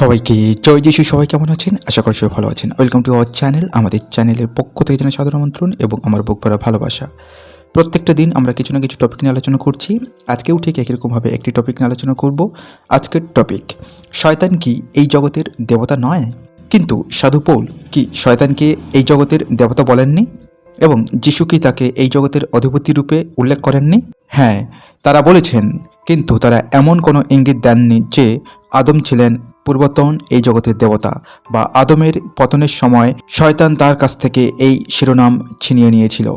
সবাইকে জয় যিশু সবাই কেমন আছেন? আশা করি সবাই ভালো আছেন। ওয়েলকাম টু আওয়ার চ্যানেল আমাদের চ্যানেলের পক্ষ থেকে জানাই সাধারণ আমন্ত্রণ এবং আমার বুক ভরা ভালোবাসা। প্রত্যেকটা দিন আমরা কিছু না কিছু টপিক নিয়ে আলোচনা করছি। আজকেও ঠিক একই রকমভাবে একটি টপিক নিয়ে আলোচনা করব। আজকের টপিক শয়তান কি এই জগতের দেবতা নয়? কিন্তু সাধু পৌল কি শয়তানকে এই জগতের দেবতা বলেননি? এবং যিশু কি তাকে এই জগতের অধিপতি রূপে উল্লেখ করেননি? হ্যাঁ তারা বলেছেন, কিন্তু তারা এমন কোনো ইঙ্গিত দেননি যে আদম ছিলেন পূর্বতন এই জগতের দেবতা বা আদমের পতনের সময় শয়তান তার কাছ থেকে এই শিরোনাম ছিনিয়ে নিয়েছিল।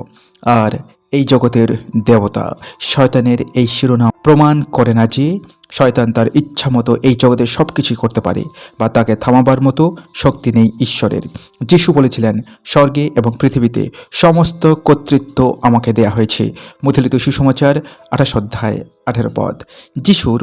আর এই জগতের দেবতা শয়তানের এই শিরোনাম প্রমাণ করে না যে শয়তান তার ইচ্ছা মতো এই জগতে সব কিছুই করতে পারে বা তাকে থামাবার মতো শক্তি নেই ঈশ্বরের। যিশু বলেছিলেন, স্বর্গে এবং পৃথিবীতে সমস্ত কর্তৃত্ব আমাকে দেয়া হয়েছে। মুথলিত সুসমাচার আঠাশ অধ্যায় আঠেরো পদ। যিশুর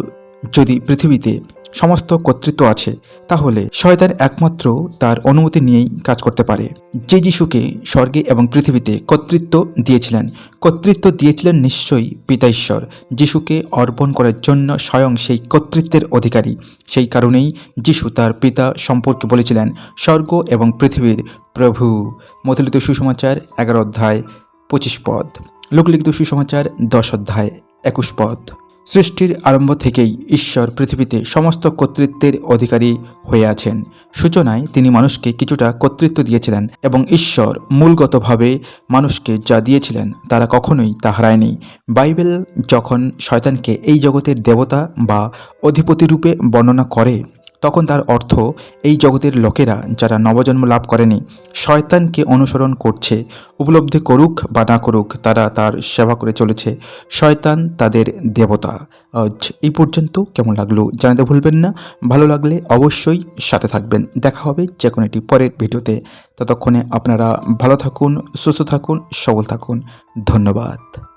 যদি পৃথিবীতে সমস্ত কর্তৃত্ব আছে, তাহলে শয়তান একমাত্র তার অনুমতি নিয়েই কাজ করতে পারে। যে যিশুকে স্বর্গে এবং পৃথিবীতে কর্তৃত্ব দিয়েছিলেন কর্তৃত্ব দিয়েছিলেন নিশ্চয়ই পিতা ঈশ্বর। যিশুকে অর্পণ করার জন্য স্বয়ং সেই কর্তৃত্বের অধিকারী। সেই কারণেই যিশু তার পিতা সম্পর্কে বলেছিলেন, স্বর্গ এবং পৃথিবীর প্রভু। মথলিত সুসমাচার, এগারো অধ্যায়, পঁচিশ পদ। লোকলিখিত সুসমাচার, দশ অধ্যায়, একুশ পদ। সৃষ্টির আরম্ভ থেকেই ঈশ্বর পৃথিবীতে সমস্ত কর্তৃত্বের অধিকারী হয়ে আছেন। সূচনায় তিনি মানুষকে কিছুটা কর্তৃত্ব দিয়েছিলেন এবং ঈশ্বর মূলগতভাবে মানুষকে যা দিয়েছিলেন তারা কখনোই তা হারায়নি। বাইবেল যখন শয়তানকে এই জগতের দেবতা বা অধিপতি রূপে বর্ণনা করে তখন তার অর্থ, এই জগতের লোকেরা যারা নবজন্ম লাভ করেনি, শয়তানকে অনুসরণ করছে। উপলব্ধি করুক বা না করুক, তারা তার সেবা করে চলেছে। শয়তান তাদের দেবতা। এই পর্যন্ত কেমন লাগল জানাতে ভুলবেন না। ভালো লাগলে অবশ্যই সাথে থাকবেন। দেখা হবে যে কোনো একটি পরের ভিডিওতে। ততক্ষণে আপনারা ভালো থাকুন, সুস্থ থাকুন, সবল থাকুন। ধন্যবাদ।